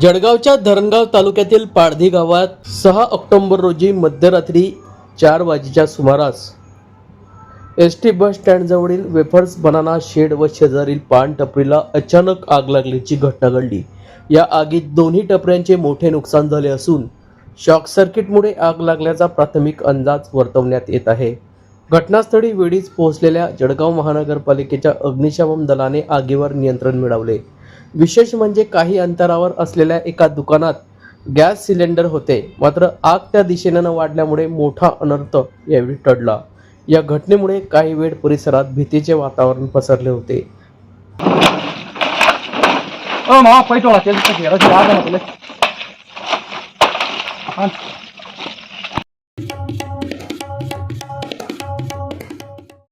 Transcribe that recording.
जळगावच्या धरणगाव तालुक्यातील पाडधी गावात सहा ऑक्टोंबर रोजी मध्यरात्री चार वाजेच्या सुमारास एस टी बस स्टँडजवळील वेफर्स बनाना शेड व शेजारील पान टपरीला अचानक आग लागल्याची घटना घडली. या आगीत दोन्ही टपऱ्यांचे मोठे नुकसान झाले असून शॉक सर्किटमुळे आग लागल्याचा प्राथमिक अंदाज वर्तवण्यात येत आहे. घटनास्थळी वेळीच पोहोचलेल्या जळगाव महानगरपालिकेच्या अग्निशमन दलाने आगीवर नियंत्रण मिळवले. विशेष म्हणजे काही अंतरावर असलेल्या एका दुकानात गॅस सिलेंडर होते. मात्र आग त्या दिशेने न वाढल्यामुळे मोठा अनर्थ यावेळी टळला. या घटनेमुळे काही वेळ परिसरात भीतीचे वातावरण पसरले होते.